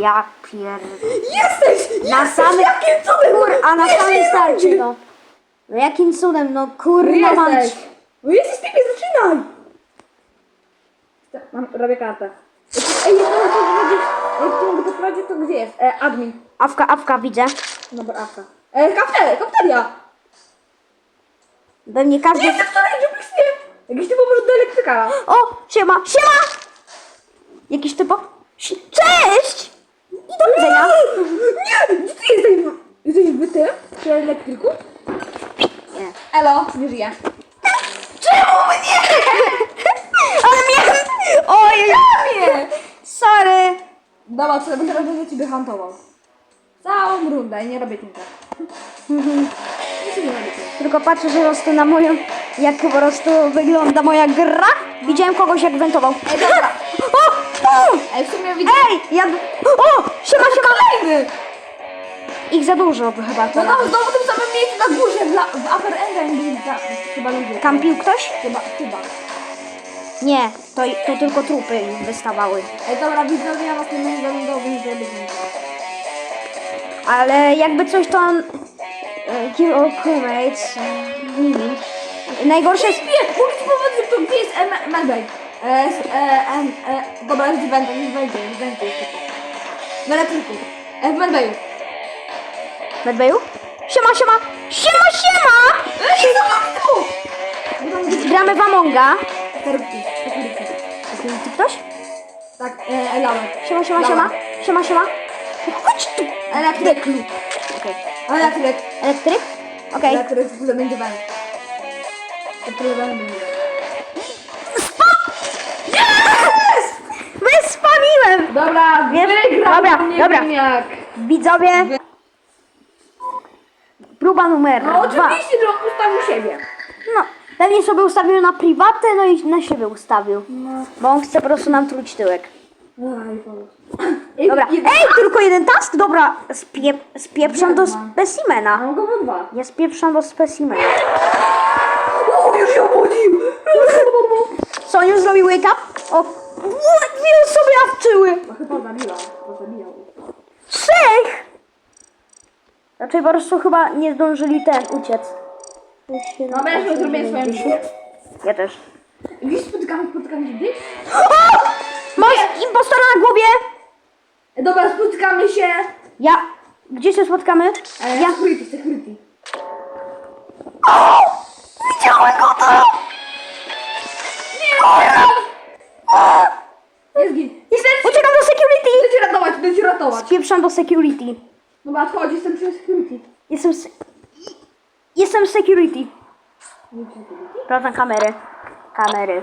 Ja pier... Jesteś! Na jesteś! samym... Jakim cudem! Kur... A na Nie samym żyję! starcie, no. No jakim cudem, no kurwa Jesteś! mam... No jesteś, ty nie zaczynaj! Mam, robię kartę. Ej, jak mogę podprowadzić, jak cię mogę podprowadzić, to gdzie jest? E, admin. Awka, awka widzę. Dobra, awka. E, kafeteria, kafeteria! Pewnie każdy... Nie jestem wczoraj, że nie. Jakiś typ może do elektryka. O, siema, siema! Jakiś typo... Si- Cześć! I do widzenia. Nie! Ty jesteś? Jesteś w tym? Przy elektryku? Nie. Elo, nie żyję. Czemu mnie? Ale mnie... Oj, Nie! sorry. Dobra, co teraz będę ciebie hantował. Całą rundę i nie robię tinka. Nic nie robię tinka. Tylko patrzę, że po prostu na moją... Jak po prostu wygląda moja gra. Widziałem kogoś jak wentował. Ej, dobra. O! O! Ej, w sumie widzę. Ej, ja... O! Siema, siema! Kolejny! Ich za dużo chyba No to. tam znowu w tym samym miejscu na górze, dla, w upper endem byli chyba ludzie. Kampił ktoś? Chyba, chyba. Nie, to, to tylko trupy im wystawały. Ej, dobra, widzowie, ja was nie będę zrobię tinka. Ale jakby coś to on... e, Kill all crewmates. e, Nie wiem. Najgorsze jest... Mogę ci powiedzieć, to gdzie jest Medbay? E, e, em, e, dobra, jest Ventum, jest Ventum, jest Ventum. W elektryku. E, w Medbayu. Medbayu? Siema, siema! Siema, siema! Ej, co mam tu? Gramy w Amonga. Security. Security ktoś? Tak, e, e, Lawek. Siema, siema, siema. Siema, siema. Chodź tu! Elektryk. Okej. Elektryk. Elektryk? Okej. Elektryk, w ogóle będzie Vent. Elektryk będzie. Dobra, Wiem. wygram, Dobra, dobra. Widzowie. Próba numer No dwa. oczywiście, że on ustawił siebie. No, pewnie sobie ustawił na prywatę, no i na siebie ustawił. No. Bo on chce po prostu nam truć tyłek. Dobra. Ej, tylko jeden task? Dobra, spie spieprzam do Dobra. specimena. Go. Ja spieprzam do specimena. O, już się obudził! Co, już zrobił wake up? O, u- dwie osoby awczyły. No chyba zabiła, bo zabijał. Trzech! Raczej po prostu chyba nie zdążyli ten uciec. No, ja już zrobię swoją misję. Ja też. Gdzieś spotykamy, spotykamy się gdzieś? O! Masz impostora na głowie! Dobra, spotykamy się. Ja. Gdzie się spotkamy? E, Ja. Security, security. O! Widziałem go tam! Git. Jestem... Uciekam do security! Idę cię ratować, idę cię ratować. Spieprzam do security. Dobra, chodź, jestem przy security. Jestem. Se jestem security. Sprawdzam kamery. Kamery.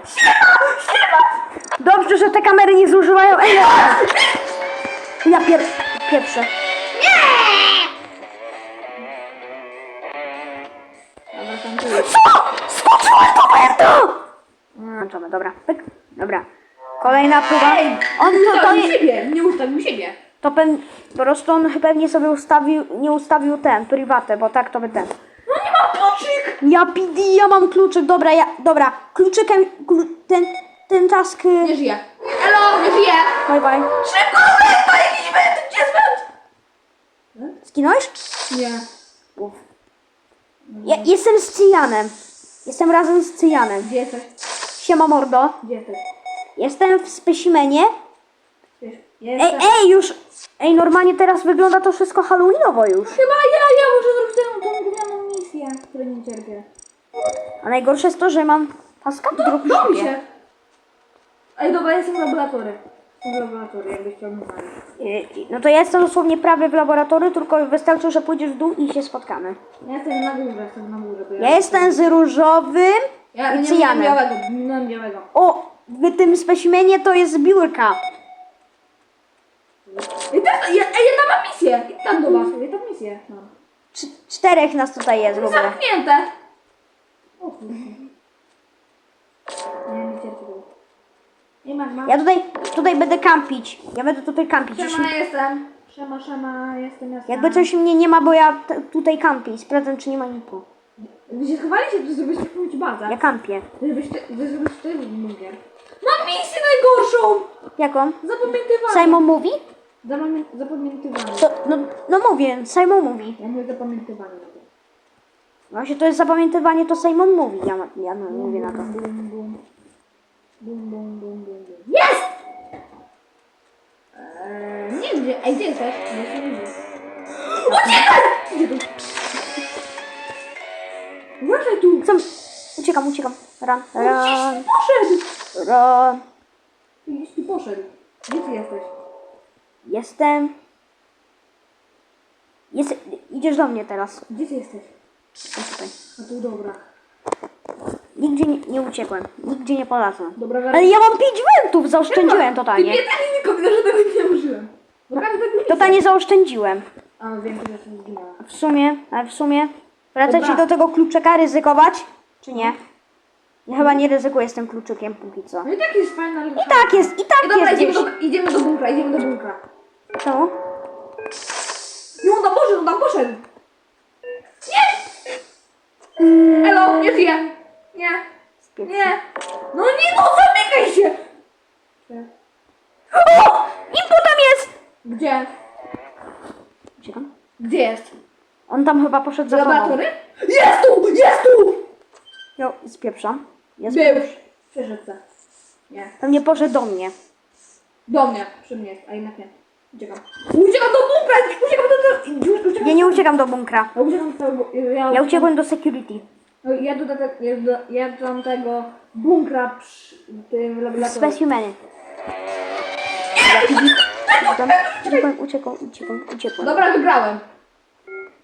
Dobrze, że te kamery nie zużywają energii. Ja pier... pieprzę. Próba. On to, to, Ustawił nie, siebie, nie ustawił siebie. to pen, po prostu on pewnie sobie ustawił, nie ustawił ten, prywatę, bo tak to by ten. No nie mam kluczyk! Ja PD, ja mam kluczyk, dobra, ja, dobra, kluczykiem, klu, ten, ten task, y, Nie żyje. Elo, nie żyje! bye bye. Szybko, węd, jakiś węd, gdzie jest węd? Skinąłeś? Nie. Ja, jestem z Cyjanem. Jestem razem z Cyjanem. Gdzie jesteś? Siema mordo. Gdzie jesteś? Jestem w specimenie. Wiesz, Ej, Jestem. ej, już, ej, normalnie teraz wygląda to wszystko halloweenowo już. Chyba ja, ja muszę zrobić tę tą gównianą misję, której nie cierpię. A najgorsze jest to, że mam taska w Do mi siebie. się. Ej, dobra, jestem w laboratorium. Jestem w laboratorium, jakbyś chciał mnie znaleźć. Y, y, No to ja jestem dosłownie prawie w laboratorium, tylko wystarczy, że pójdziesz w dół i się spotkamy. Ja jestem na górze, jestem na górze. Bo Ja jestem z różowym Ja i nie cyjanem. białego, nie białego. O, w tym specimenie to jest biurka. Ej, też, ja, ej, ja tam mam misję. I tam do was, ja tam misję mam. Cz czterech nas tutaj jest w ogóle. Zamknięte. O. Nie, nie cierpię tego. Nie masz, mam. Ja tutaj, tutaj będę kampić. Ja będę tutaj kampić. Jeśli, Szema jestem. Szema, szema, jestem, jestem. jakby coś mnie nie ma, bo ja t- tutaj kampię. Sprawdzam, czy nie ma nipo. Wy się schowaliście, to żebyś jakąś bazę. Ja kampię. Żebyś ty, wy- żebyś ty bunkier. Mam misję najgorszą! Jaką? Zapamiętywanie. Simon mówi? Zapamię zapamiętywanie. To, no, no mówię, Simon mówi. Ja mówię zapamiętywanie na to. Właśnie to jest zapamiętywanie, to Simon mówi. Ja, ja no, mówię na to. Bum, bum. Bum, bum, bum, bum, bum. Jest! Eee, nie wiem gdzie. Ej, gdzie jesteś? Ja się nie wiem. Uciekaj! Tu? Uważaj tu! Chcę... Uciekam, uciekam. Run, run, Poszedł! Run. Gdzieś tu poszedł. Gdzie ty jesteś? Jestem... Jest... Idziesz do mnie teraz. Gdzie ty jesteś? O, tutaj. A tu dobra. Nigdzie nie, nie uciekłem. Nigdzie nie polazłem. Dobra, Ale ja mam 5 wentów, zaoszczędziłem totalnie. Ty tak nikogo, że tego nie użyłem. Bo każdy był Totalnie zaoszczędziłem. A, wiem, że jestem zginęła. W sumie, ale w sumie... Wracać Dobra. do tego kluczyka, ryzykować? Czy nie? Ja chyba nie ryzykuję z tym kluczykiem póki co. No i tak jest fajna, ale... I tak jest, i tak Dobra, jest idziemy gdzieś. do, idziemy do bunkra, idziemy do bunkra. Czemu? I on tam poszedł, on tam poszedł. Nie! Elo, nie żyje. Nie, nie. No nie, no zamykaj się! O! Impo tam jest! Gdzie? Uciekam. Gdzie jest? On tam chyba poszedł za tobą. Laboratory? Jest tu, jest tu! Ja spieprzam. Jest Był. Przeszedł se. Nie. Tam nie poszedł do mnie. Do mnie, przy mnie jest, a jednak nie. Uciekam. Uciekam do bunkra! Uciekam do... do uciekam. Ja nie uciekam do bunkra. Ja uciekam do tego... Ja, Ja uciekłem do security. No, Ja do, tego, ja do, ja do tamtego bunkra przy tym laboratorium. Specimeny. Uciekłem, uciekłem, uciekłem, uciekłem, uciekłem. Dobra, wygrałem.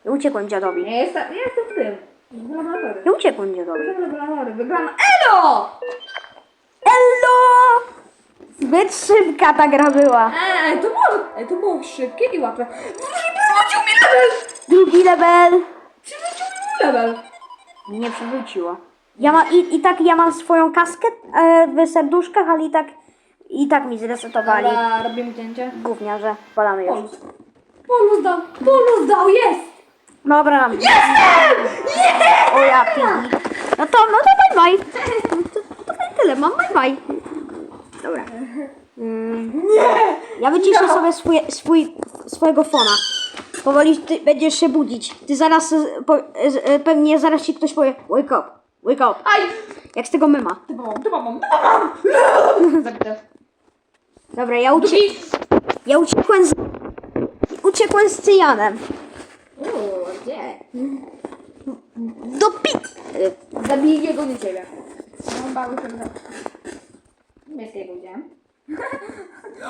Uciekłem dziadowi. Ja jestem, ja jestem w tym. W laboratorium. Ja uciekłem dziadowi. Jestem w laboratorium. Wygrałem. Elo! Hello! Zbyt szybka ta gra była. Eee, to było, ej, to było szybkie i łatwe. Przywrócił mi level! Drugi level. Przywrócił mi level. Nie przywróciło. Ja ma, i, I tak ja mam swoją kaskę e, w serduszkach, ale i tak, i tak mi zresetowali. Dobra, robimy cięcie. Gówniarze, podamy już. Polus. Polus dał, Polus dał, jest! Dobra, nam. O ja pili. No to, no to bye bye. To, to, to tyle, mam bye bye. Dobra. Mm, Nie! ja wyciszę sobie swój, swój, swojego fona. Powoli ty będziesz się budzić. Ty zaraz, e, po, e, pewnie zaraz ci ktoś powie wake up, wake up. Aj! Jak z tego myma. Ty mam, ty mam, ty mam! Zabite. Dobra, ja, ucie, Drugi. ja uciekłem z, uciekłem z cyjanem. Uuu, gdzie? Do pi... Zabiję jego, nie ciebie. No, bały się za... Niebieskiego widziałem.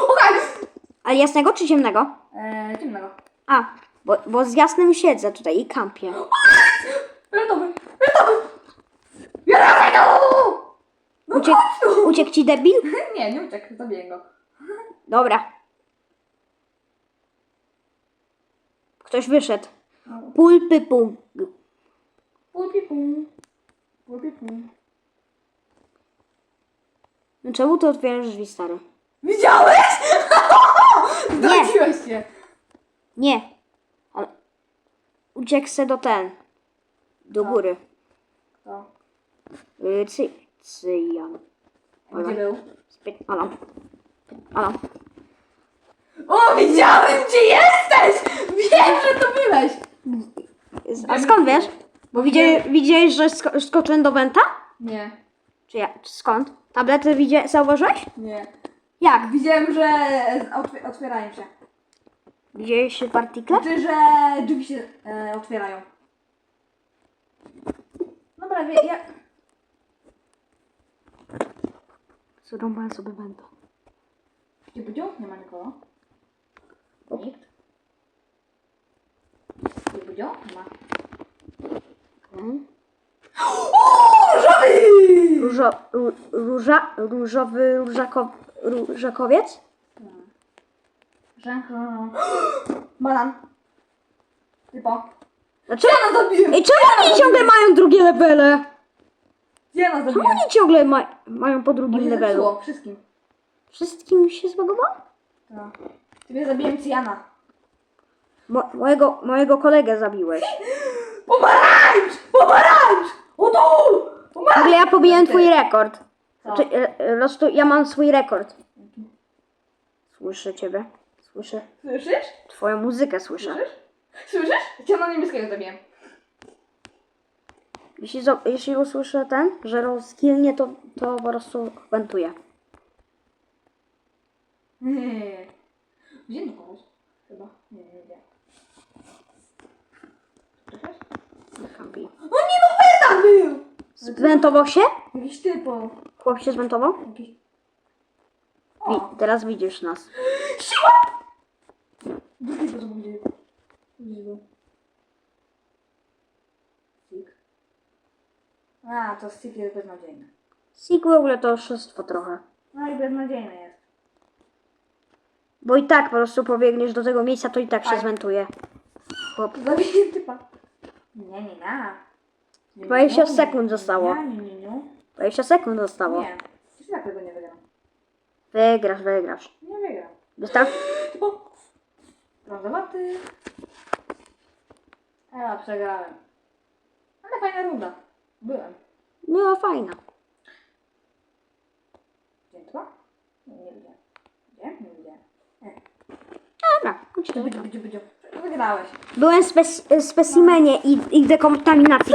Okej! Ale jasnego czy ciemnego? Eee, ciemnego. A, bo, bo z jasnym siedzę tutaj i kampię. Fioletowy! Fioletowy! No Uciek, chodź tu! uciekł ci debil? Nie, nie uciekł, zabiję go. Dobra. Ktoś wyszedł. Pulpy pum. Pulpi pum. Pulpi pum. No czemu ty otwierasz drzwi, stary? Widziałeś? Zdradziłeś się. Nie. Ale... Uciekł se do ten. Do góry. To. Y, Cy... Cyjan. Gdzie był? Alam. Alam. O, widziałem, gdzie jesteś! Wiem, że to byłeś! A skąd wiesz? Bo widziałeś, widziałeś że sko skoczyłem do Wenta? Nie, Czy ja? Czy skąd? Tablety widzia... zauważyłeś? nie. Jak? Widziałem, że otw otwierają się. Widziałeś partikle? Czy że drzwi się e, otwierają. Dobra, wie, ja... Zrąbałem sobie Wenta. Gdzie budzią? Nie ma nikogo. Nikt. Nie ma. Mhm. Różowy! Różo, ró, róża, różowy różako, różakowiec? Rzęcho. Banan. Typo. Dlaczego? Ja nas zabiję! Ej, czemu oni ciągle mają drugie levele? Ja nas Czemu zabiję. oni ciągle ma, mają po Bo drugim się levelu? zepsuło, wszystkim. Wszystkim się zbagowało? Tak. Ciebie zabiłem Cyjana. Mo, mojego, mojego kolegę zabiłeś. Pomarańcz! Pomarańcz! O tu! W Pomarańcz! ogóle ja pobiłem twój rekord. Co? Czy, e, e, rostu, ja mam swój rekord. Słyszę ciebie. Słyszę. Słyszysz? Twoją muzykę słyszę. Słyszysz? Słyszysz? Cię na niebieskiego zabiję. Jeśli, zo- jeśli usłyszę ten, że rozkilnie, to, to po prostu wentuję. Gdzie kogoś? Chyba. Nie, nie, nie. Słyszysz? Kampi. O nie, no Berta był! Zwentował się? Jakiś typo. Chłop się zwentował? Jakiś... Wi- O! teraz widzisz nas. Siła! Drugi to będzie. Stick. A, to stick jest beznadziejny. Sig w ogóle to oszustwo trochę. No i beznadziejny jest. Bo i tak po prostu pobiegniesz do tego miejsca, to i tak się Tak. zwentuje. Chłop. Zabiję typa. Nie, nie, nie. Nie. 20 nie, nie, sekund zostało. Nie, nie, nie, nie. 20 sekund zostało. Nie. Tak tego nie wygram. Wygrasz, wygrasz. Nie wygram. Wystaw. O! Rozowaty. Ja przegrałem. Ale fajna runda. Byłem. No fajna. Gdzie to? Nie, nie widziałem. Gdzie? Nie widziałem. Nie. Dobra. Gdzie, gdzie, gdzie, gdzie? Wygrałeś. Byłem w spec- specimenie i, i dekontaminacji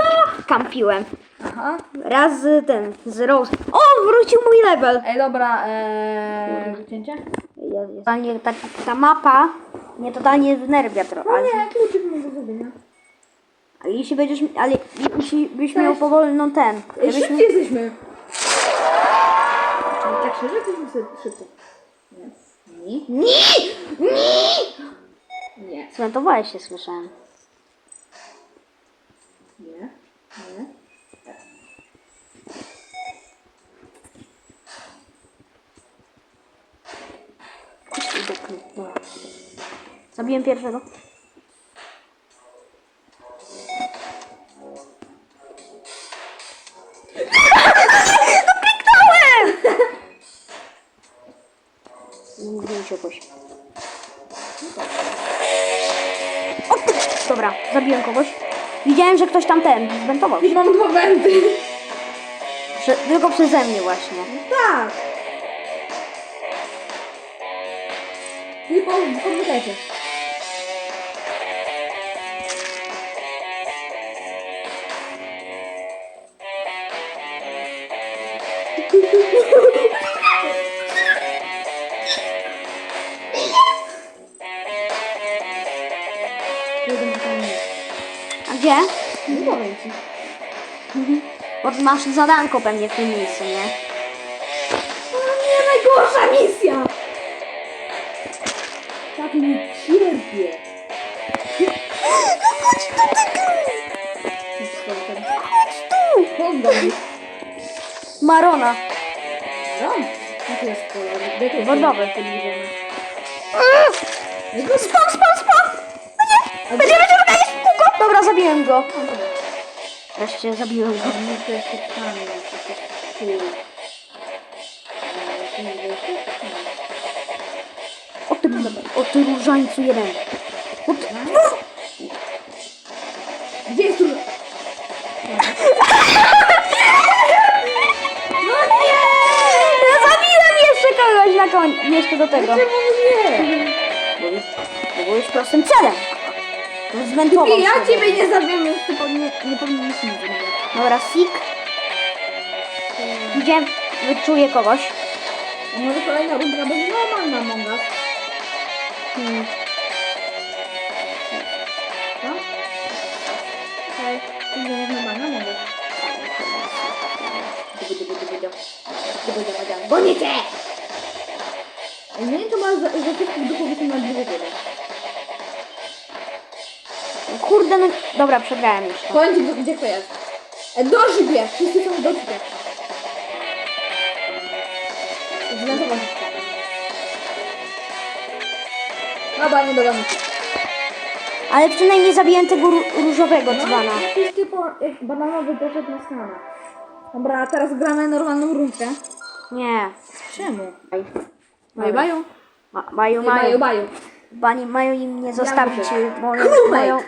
kampiłem. Aha. Raz z ten, z Rose. O, wrócił mój level. Ej, dobra, eee, wycięcie? Ja- ja- Totalnie ta, ta mapa mnie totalnie wnerwia trochę. O Ale, nie, kluczyk mam do zrobienia. ale jeśli będziesz, ale jeśli byś miał powolną ten, Ej, żebyś szybciej jesteśmy. Tak szczerze, jesteśmy szy- szybciej. Nie. Nie. Nie! Nie. Zmentowałeś się, słyszałem. Nie. Nie. Dobra. Zabiłem pierwszego. Ktoś tam ten zwentował. się. Mam dwa wędy. Prze- tylko przeze mnie właśnie. Tak. Tylko pamiętajcie. A gdzie? Bo masz zadanko pewnie w tym miejscu, nie? O nie, najgorsza misja! Tak nie cierpię. Chodź tu, Chodź tu! Podam. Marona. No, to jest kolor. Wodowy. Spam, spam, spam! Będzie, będzie, będzie, będzie! Dobra, zabiłem go. Wreszcie zabiłem go. Nie, to jest kamień. To jest. E, tu nie jest. O ty, o ty różańcu jeden. O ty, Gdzie jest tu? no nie! Ja zabiłem jeszcze kogoś na koń. Jeszcze do tego. Czemu nie? Bo jest, bo byłeś prostym celem. Zmentował ja ciebie nie zabiję, więc ty powinien, nie powinieneś nic zrobić. Dobra, sik. Widziałem, wyczuję kogoś. Może kolejna rundka będzie normalna Among Us. Hmm. Co? Okej, będzie normalna cię! Ej, Nie to ma za, za wszystkich duchów jestem na drugie. Kurde, no... Dobra, przegrałem jeszcze. Powiem ci, gdzie- gdzie to jest. E, do szybie! Wszyscy są do. Zdenerwować się. Dobra, nie dodam nic. Ale przynajmniej zabiłem tego ró- różowego dzbana. No, jakiś typo, jak bananowy poszedł na skanę. Dobra, a teraz gramy normalną rundkę. Nie. Czemu? Baj. Baju, baju. Ma, mają, Nie, baju, mają. Baju. Bani mają im nie zostawić muszę. y, moją, Crewmate.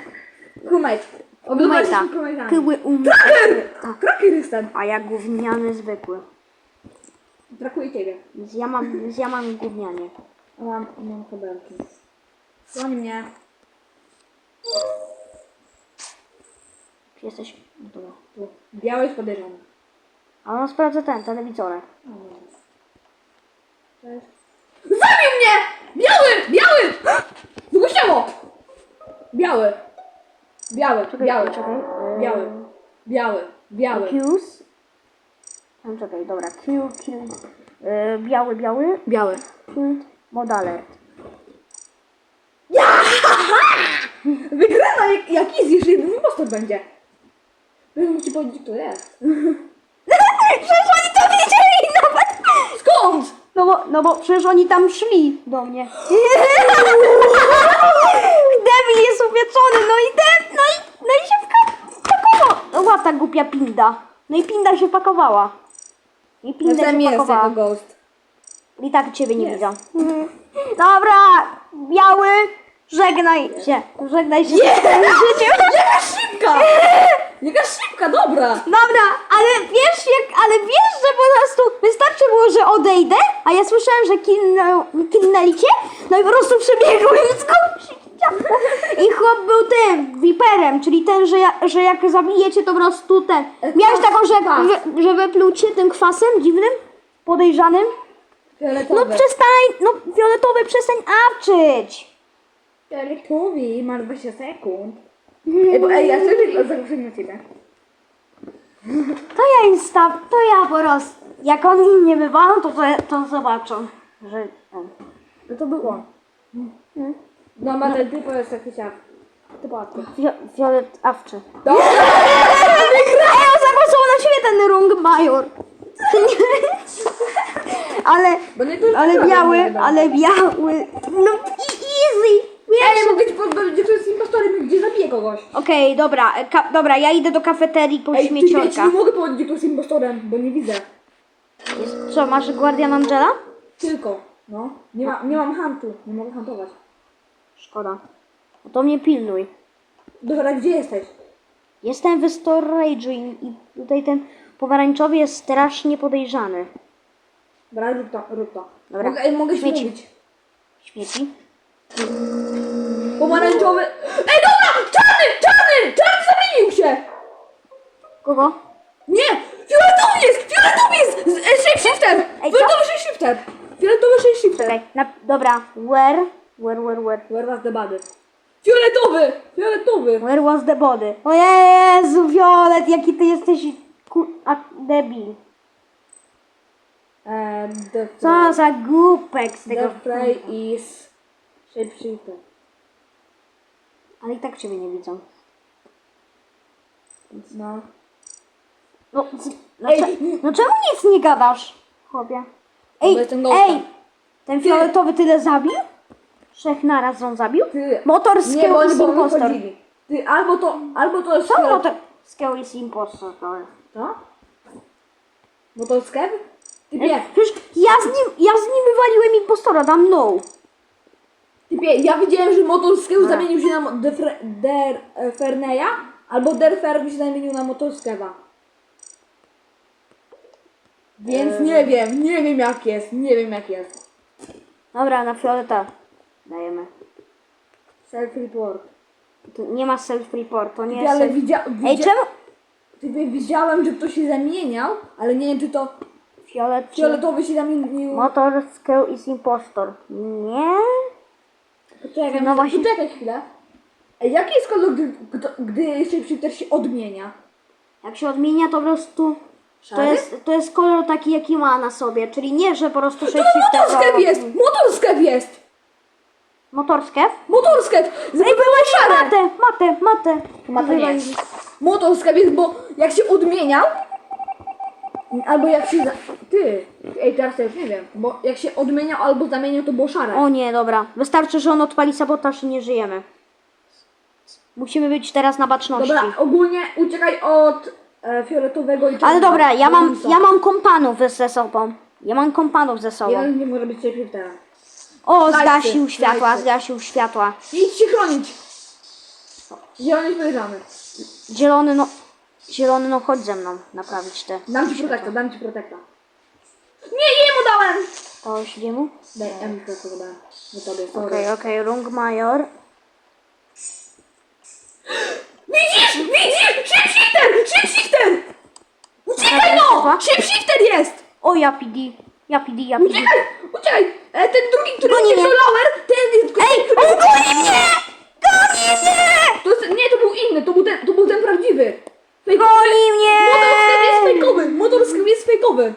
Crewmate. Crewmate'a. Oglądaliśmy crewmate'ami. Kyły um... Kroki jestem. A ja gówniany zwykły. Brakuje ciebie. Więc ja mam, więc ja mam gównianie. Mam, mam kabelki. Goni mnie. Czy jesteś... No dobra. Tu. Biały jest podejrzany. A no sprawdzę ten, telewizorek. Cześć. Zabił mnie! Biały! Biały! Zgłosiło! Biały. Biały, Czekaj, biały. czekaj. Biały. Biały. Biały. Qs. No, czekaj, dobra. Q, Q. Yy, biały, biały. Biały. Q. Modalert. Wygrana jak, jak easy, jeszcze jeden impostor będzie. Bym ci powiedzieć, kto jest. Przecież oni to wiedzieli nawet! Skąd? No bo, przecież oni tam szli do mnie. Debil jest upieczony, no i de, no i, no i się. No łata głupia pinda. No i pinda się pakowała. I pinda Jestem się jest pakowała. jako ghost. I tak ciebie nie widzą. Dobra, biały, żegnaj się. Żegnaj się z swoim życiem. Jaka szybka! Jaka szybka, dobra! Dobra, ale wiesz, jak, ale wiesz, że po prostu wystarczy było, że odejdę, a ja słyszałem, że kilnę, kilnęli cię, no i po prostu przebiegłem z kogoś. I chłop był tym, viperem, czyli ten, że, ja, że jak zabijecie, to po prostu ten. Miałeś taką, że, że, że cię tym kwasem dziwnym, podejrzanym? Fioletowy. No przestań, no fioletowy, przestań awczyć. Fioletowy, masz 20 sekund. Ej, bo, ej ja sobie zagłosuję na ciebie. To ja insta, to ja po prostu, jak oni mnie wywalą, to, to, to zobaczą, że... No to był on. No, ma ten typ jest jakiś jak. Ty patrz. Fio, fiolet awczy. Dobra! Ej, on zagłosował na siebie ten Rung Major. ale, Bo niektórzy ale biały, nie ale biały. No i Ej, Wiesz? mogę ci powiedzieć, gdzie to jest impostorem, gdzie zabije kogoś. Okej, dobra, e, ka, dobra, ja idę do kafeterii po Ej, ty śmieciorka. wiecie, nie mogę powiedzieć, gdzie to jest impostorem, bo nie widzę. Jest- Co, masz Guardian Angela? Tylko. No. Nie, ma, nie mam huntu. Nie mogę huntować. Szkoda. No to mnie pilnuj. Dobra, gdzie jesteś? Jestem w storage'u i, i tutaj ten pomarańczowy jest strasznie podejrzany. Dobra, rób to, rób to. Dobra. Mogę, ej, mogę się Śmieci. mówić. Śmieci? Pomarańczowy. Ej, dobra! Czarny! Czarny! Czarny zamienił się! Kogo? Nie! Fioletowy jest! Fioletowy jest! Z- e, Shapeshifter! Ej, co? Fioletowy shapeshifter! Fioletowy shapeshifter! Czekaj, na, dobra, where? Where, where, where? Where was the body? Fioletowy! Fioletowy! Where was the body? O Jezu, Violet, jaki ty jesteś ku... a, debil. And the Co za głupek z tego... The prey is shapeshifter. Ale i tak ciebie nie widzą. No. No, z, no, cze, no czemu nic nie gadasz, chłopie? Bo Ej, jestem ej, ten fioletowy tyle zabił? Trzech naraz on zabił? Ty. Motor Nie, skill bo oni is bo impostor. Ty, albo to, albo to jest Co fiolet- motor skill is impostor to jest? Co? Bo to jest? Ty Przecież ja z nim, ja z nim wywaliłem impostora, dam no. Ty wie, ja widziałem, że motor skew zamienił się na Defre- Der e, Ferneya, albo Der Fer się zamienił na motor skewa. Więc nie wiem, nie wiem jak jest, nie wiem jak jest. Dobra, na fioleta dajemy. Self-report. Tu nie ma self-report, to nie Ty, jest ale self... widzia, Ej, widzia, czemu? ty wie, widziałem, że ktoś się zamieniał, ale nie wiem czy to Fiolet czy... fioletowy się zamienił. Motor skill is impostor. Nie? Poczekaj, No właśnie. poczekaj chwilę. Ej, jaki jest kolor, gdy, gdy, gdy shapeshifter się odmienia? Jak się odmienia, to po prostu... To Szary? jest, to jest kolor taki, jaki ma na sobie, czyli nie, że po prostu To shapeshifter... motorskew jest! Motorskew jest! Motorskew? Motorskew! Ej, byłeś matę, matę, matę. Matę nie. Motorskew jest, bo jak się odmieniał, albo jak się... Za... Ty! Ej, teraz to już nie wiem, bo jak się odmieniał albo zamieniał, to było szare. O nie, dobra. Wystarczy, że on odpali sabotaż i nie żyjemy. Musimy być teraz na baczności. Dobra, ogólnie uciekaj od e, fioletowego i Ale czarnego. dobra, ja mam, ja mam kompanów ze sobą. Ja mam kompanów ze sobą. Jeden nie może być shapeshiftera. O, Zdrajcy, zgasił światła, zgasił światła. Idź się chronić! Zielony podejrzany. Zielony, no... Zielony, no chodź ze mną naprawić te. Dam ci protekta, dam ci protekta. Nie, jemu dałem! To się mu? Daj M tylko dodałem. Nie tobie, sorry. Okej, okej, Rung Major. Widzisz, widzisz! Shifter! Shifter! Uciekaj no! Shifter jest! O, Yapidi. Yapidi, Yapidi. Uciekaj! Uciekaj! E, ten drugi, który Goni jest mnie. lower, ten jest... Ej, on goni mnie! Goni mnie! To jest, nie, to był inny, to był ten, to był ten prawdziwy. Fejkowy. Goni mnie! Motor jest fejkowy! Motor jest fejkowy!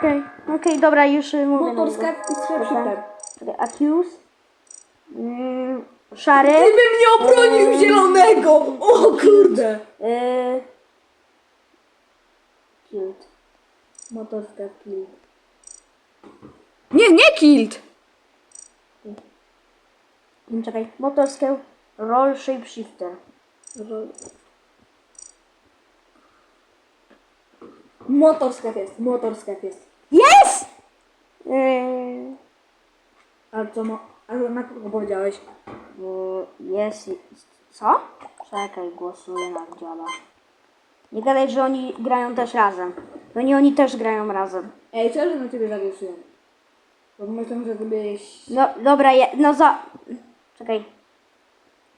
Okej, okej, dobra, już y, mówię. Motor niego. jest shifter. Czekaj, Accuse. Mm, szary. Gdybym nie obronił zielonego! O kurde! Yy, cute. Motor. Nie, nie killed! Mm, Czekaj, motorskie roll shapeshifter. Motor jest, motor jest. Yes! Yy, Ale co mo... Ale na kogo powiedziałeś? yy, jest. Co? Czekaj, głosuję na działa. Nie gadaj, że oni grają też razem. To nie oni też grają razem. Ej, co, że na ciebie zagłosuję? Bo myślę, że byś... No dobra, je, no za. Czekaj.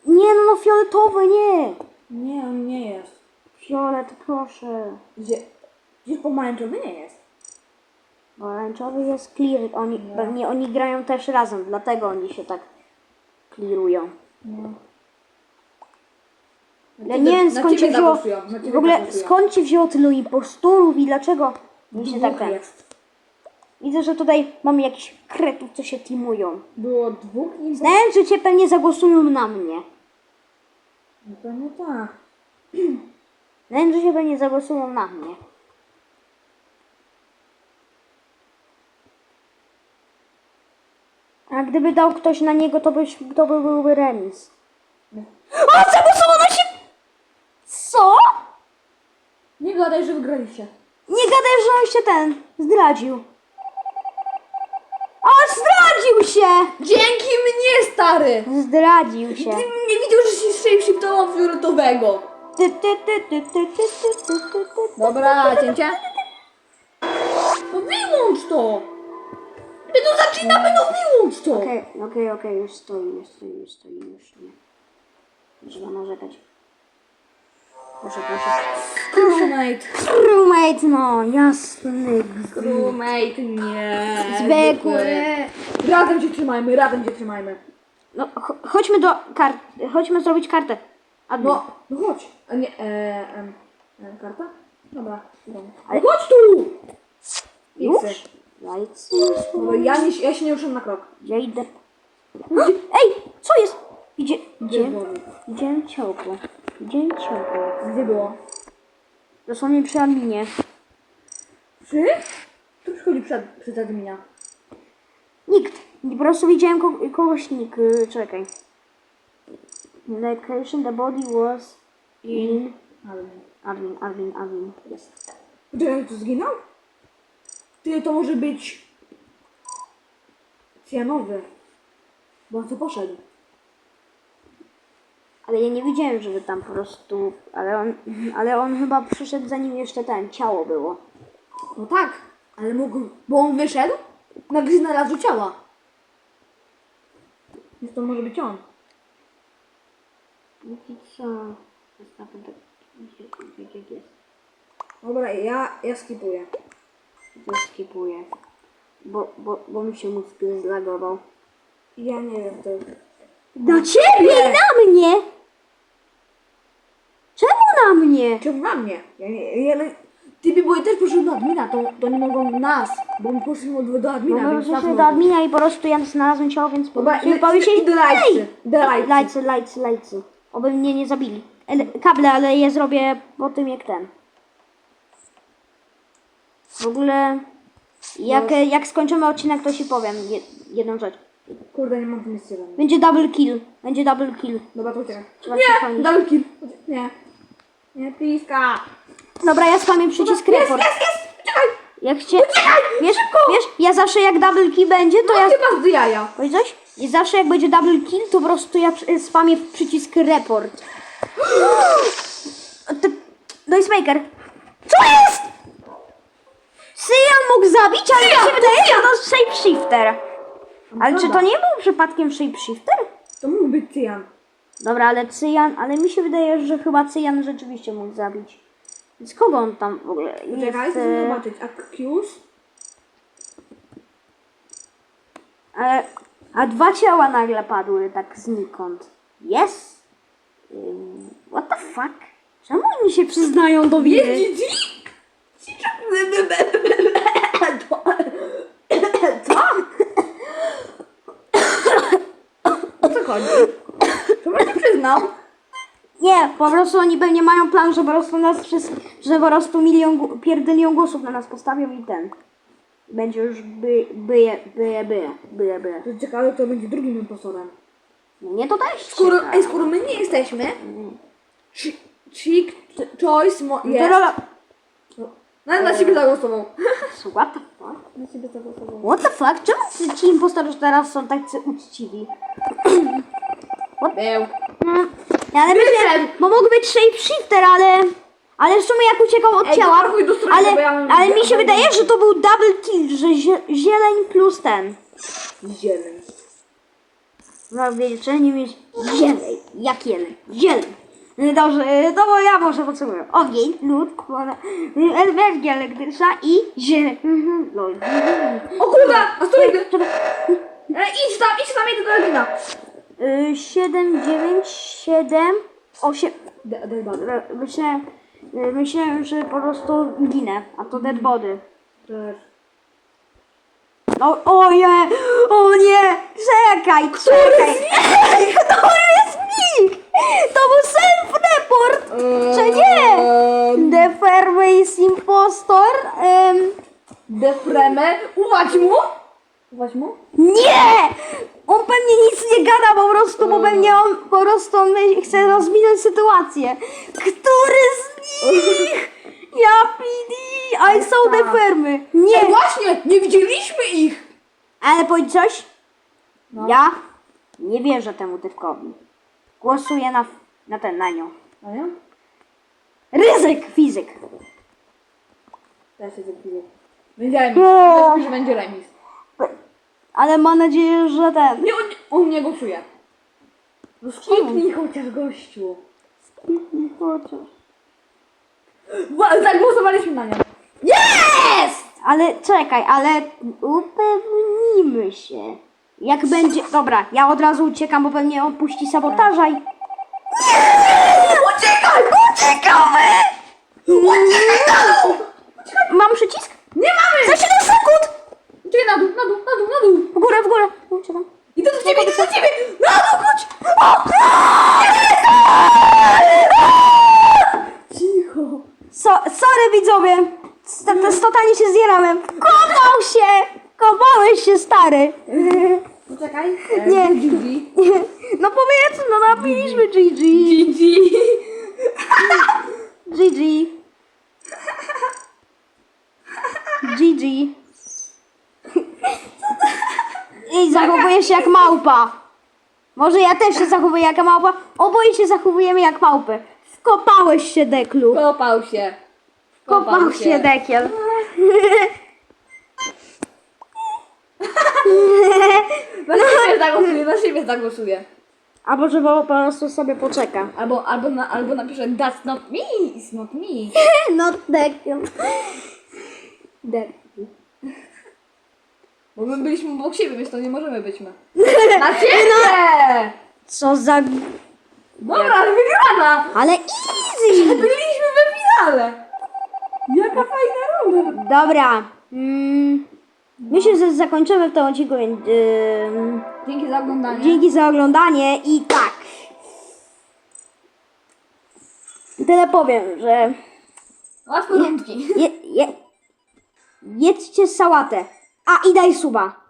Nie, no, no fioletowy, nie. Nie, on nie jest. Fiolet, proszę. Gdzie... Gdzieś pomarańczowy nie jest. Pomarańczowy jest clear. Oni, pewnie oni grają też razem, dlatego oni się tak clearują. No. Ja nie wiem skąd ci wzięło. W ogóle skąd ci wzięło tylu impostorów i dlaczego mi się tak jest. Widzę, że tutaj mamy jakichś kretów, co się teamują. Było dwóch i... Znając, że cię pewnie zagłosują na mnie. No pewnie tak. Znając, że się pewnie zagłosują na mnie. A gdyby dał ktoś na niego, to, byś, to by byłby remis. O, zagłosowano się! Co? Nie gadaj, że wygraliście. Nie gadaj, że on się ten zdradził. O, zdradził się! Dzięki mnie, stary! Zdradził się. Gdybym nie widział, że się shapeshiftował fioletowego. Ty, ty, ty, ty, ty, ty, ty, ty, ty, ty. Dobra, cięcie. No wyłącz to! Tu zaczynamy, no wyłącz to! Okej, okej, okej, już stoi, już stoi, już stoi, już nie. Trzeba narzekać. Proszę, proszę. Crewmate. Crewmate, no, jasny. Crewmate, nie. Zwykły. Razem się trzymajmy, razem się trzymajmy. No, cho- chodźmy do kart, chodźmy zrobić kartę. Admin. No, no chodź. A nie, e, em, em, karta? Dobra. dobra. Ale- No chodź tu! już? Piksy. Już. Dobra, ja, nie, ja się nie ruszam na krok. Ja idę. Gdzie- Ej, co jest? Gdzie, gdzie? Widziałem ciałko. Widziałem ciałko. Gdzie było? Dosłownie przy adminie. Czy? Kto przychodzi przed, przed admina? Nikt. Po prostu widziałem ko kogoś nick. y, Czekaj. Location, the body was in... Admin. Admin, admin, admin. Jest. Czy tu zginął? Ty, to może być... Cyjanowy. Bo on co poszedł. Ale ja nie widziałem, żeby tam po prostu... Ale on, ale on chyba przyszedł zanim jeszcze ten, ciało było. No tak, ale mógł... Bo on wyszedł, nagle znalazł ciała. Więc to może być on. Póki co... Zostawmy tak... Gdzie jest? Dobra, ja, ja skipuję. To skipuję. Bo, bo, bo mi się mózg zlagował. Ja nie wiem, to... Na ciebie i na mnie! Czemu na mnie? Czemu na mnie? Ja nie, ja, ale ty by były też poszedł do admina, to, to nie mogą nas, bo my poszliśmy do, do No admina, bo więc nas przyszedł do mogą. admina i po prostu ja znalazłem ciało, więc po Dobra, i- i- i do lajcy, Ej! do lajcy. Lajcy, lajcy, lajcy. Oby mnie nie zabili. Ele, kable, ale je zrobię po tym jak ten. W ogóle jak, No. jak skończymy odcinek, to ci powiem je, jedną rzecz. Kurde, nie mam pomysłu. żadnego. Będzie double kill. Będzie double kill. Dobra, to uciekaj. Trzeba się Nie, chronić. double kill. Nie. Nie, piska. Dobra, ja spamię przycisk Jest, report. jest, jest, uciekaj. Jak cię... Wiesz, wiesz, ja zawsze jak double kill będzie, to ja... Chyba z jaja. Powiedz coś? I zawsze jak będzie double kill, to po prostu ja przy- spamię w przycisk report. Ty- Noisemaker. Co jest? Cyjan mógł zabić, ale mi się wydaje, że to shapeshifter. Ale czy to nie był przypadkiem shapeshifter? To mógł być Cyjan. Dobra, ale Cyjan, ale mi się wydaje, że chyba Cyjan rzeczywiście mógł zabić. Więc kogo on tam w ogóle jest? Czekaj, chcę e, zobaczyć. Accuse? A, a dwa ciała nagle padły tak znikąd. Yes? Ym, What the fuck? Czemu oni się przyznają do winy? Jest GG? Co? O co chodzi? Czemu się przyznał? Nie, po prostu oni pewnie mają plan, że po prostu nas wszyscy, że po prostu milion, pierdylion głosów na nas postawią i ten. Będzie już by, byje, byje, byje, byje, byje. To jest ciekawe, kto będzie drugim impostorem. No nie to też Skoro, ciekawe. ej, skoro my nie jesteśmy, Chi- Chick Choice mo- To jest. rola- Nawet na siebie zagłosował. What the fuck? Na siebie zagłosował. What the fuck? Czemu ci- impostorzy teraz są tacy uczciwi? Był. Mm, Ja ale myślę, bo mógł być shapeshifter, ale... Ale w sumie jak uciekał od Ej, ciała, dobra, chuj do strony, ale, ja mam- ale mi się wydaje, że to był double kill, że zie, zieleń plus ten. Zieleń. No wiecie, nie mieć zieleń, jak jeleń, zieleń. No Dobrze, to bo ja może potrzebuję ogień, lód, woda, energia elektryczna i zieleń. Mhm, lol. O kurde! A stój! E, idź tam, idź tam, idę do Edina. Y, 7, 9, 7, 8. Daj bady. Myślę, y, myślałem, że po prostu ginę, a to dead body. Też. No, o nie, o nie, czekaj, czekaj. Który? To był self-report, czy nie? The Fairways Impostor. em. Uwać mu? Uwać mu? nie! On pewnie nic nie gada po prostu, bo pewnie on po prostu on chce rozwinąć sytuację. Który z nich? Ja PD, I saw the fermy. Ej, Nie, właśnie! Nie widzieliśmy ich! ale powiedz coś. No. Ja nie wierzę temu typkowi. Głosuję na, na ten, na nią. A nie? Ryzyk fizyk. Teraz jest chwilę. Będzie remis. No. Myślę, że będzie remis. Ale mam nadzieję, że ten. Nie, on, on nie głosuje. No skipnij chociaż gościu. Wa- Zagłosowaliśmy na nią. Jest! Ale czekaj, ale upewnimy się. Jak będzie. Dobra, ja od razu uciekam, bo pewnie on puści sabotaża i. Uciekaj! Uciekamy! Mam przycisk? Nie mamy! Za 7 sekund! Uciekaj na dół, na dół, na dół, na dół. W górę, w górę. Uciekam. Idę do ciebie, idę do ciebie! Na dół, chodź! Cicho. So, sorry widzowie. To- Totalnie się zjerałem. Kopał się! Kopałeś się, stary. Poczekaj. Nie. GG. No powiedz, no napiliśmy GG. GG. GG. GG. I zachowuje się jak małpa. Może ja też się zachowuję jak małpa. Oboje się zachowujemy jak małpy. Wkopałeś się, Deklu. Kopał się. Kopał się, Dekiel. Na siebie zagłosuję, na siebie zagłosuję. Albo że po prostu sobie poczeka. Albo, albo, na, albo napiszę That's not me, it's not me. No, Dekiel. Dekiel. Bo my byliśmy obok siebie, więc to nie możemy być my. Na ciebie! Co za... Dobra, ale wygrana! Ale easy! Byliśmy we finale! Jaka fajna runda! Dobra. Mm, myślę, że zakończymy w tym odcinku. więc, ym, Dzięki za oglądanie. dzięki za oglądanie i tak. Tyle powiem, że Łatwe rundki. je, je, jedzcie sałatę. A i daj suba.